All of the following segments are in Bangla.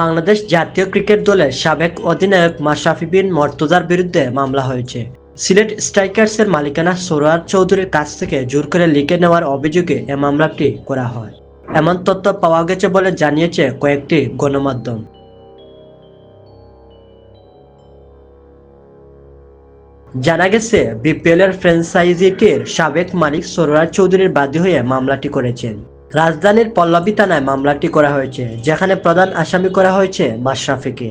বাংলাদেশ জাতীয় ক্রিকেট দলের সাবেক অধিনায়ক মাশরাফি বিন মর্তজার বিরুদ্ধে মামলা হয়েছে। সিলেট স্ট্রাইকার্সের মালিকানা সোরার চৌধুরীর কাছ থেকে জোর করে লিখে নেওয়ার অভিযোগে এ মামলাটি করা হয়। এমন তথ্য পাওয়া গেছে বলে জানিয়েছে কয়েকটি গণমাধ্যম। জানা গেছে বিপিএল এর ফ্র্যাঞ্চাইজিটির সাবেক মালিক সরোয়ার চৌধুরীর বাদী হয়ে মামলাটি করেছেন। রাজধানীর পল্লবী থানায় মামলাটি করা হয়েছে, যেখানে প্রধান আসামি করা হয়েছে মাশরাফিকে।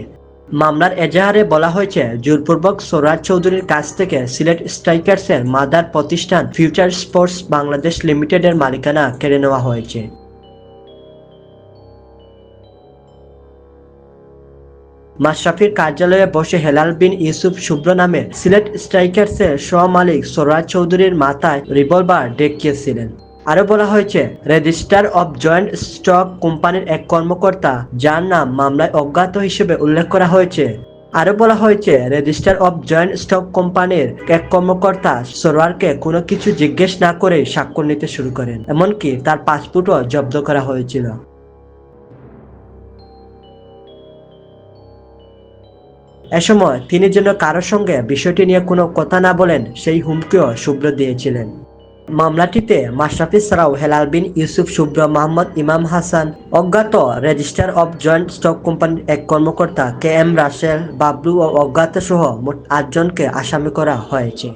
মামলার এজাহারে বলা হয়েছে, জোরপূর্বক সৌরাজ চৌধুরীর কাছ থেকে সিলেট স্ট্রাইকার্সের মাদার প্রতিষ্ঠান ফিউচার স্পোর্টস বাংলাদেশ লিমিটেডের মালিকানা কেড়ে নেওয়া হয়েছে। মাশরাফির কার্যালয়ে বসে হেলাল বিন ইউসুফ শুভ্র নামে সিলেট স্ট্রাইকার্সের সহ মালিক সোরাজ চৌধুরীর মাথায় রিভলভার দেখিয়েছিলেন আরও বলা হয়েছে রেজিস্টার অব জয়েন্ট স্টক কোম্পানির এক কর্মকর্তা, যার নাম মামলায় অজ্ঞাত হিসেবে উল্লেখ করা হয়েছে। আরও বলা হয়েছে রেজিস্টার অব জয়েন্ট স্টক কোম্পানির এক কর্মকর্তা সরোয়ারকে কোনো কিছু জিজ্ঞেস না করে স্বাক্ষর নিতে শুরু করেন, এমনকি তার পাসপোর্টও জব্দ করা হয়েছিল। এ সময় তিনি যেন কারোর সঙ্গে বিষয়টি নিয়ে কোনো কথা না বলেন, সেই হুমকিও শুভ্র দিয়েছিলেন। মামলাটিতে মাশরাফি ছাড়াও হেলাল বিন ইউসুফ শুভ্র মোহাম্মদ ইমাম হাসান, অজ্ঞাত রেজিস্টার অব জয়েন্ট স্টক কোম্পানির এক কর্মকর্তা কে এম রাসেল বাবলু ও অজ্ঞাত সহ মোট আটজনকে আসামি করা হয়েছে।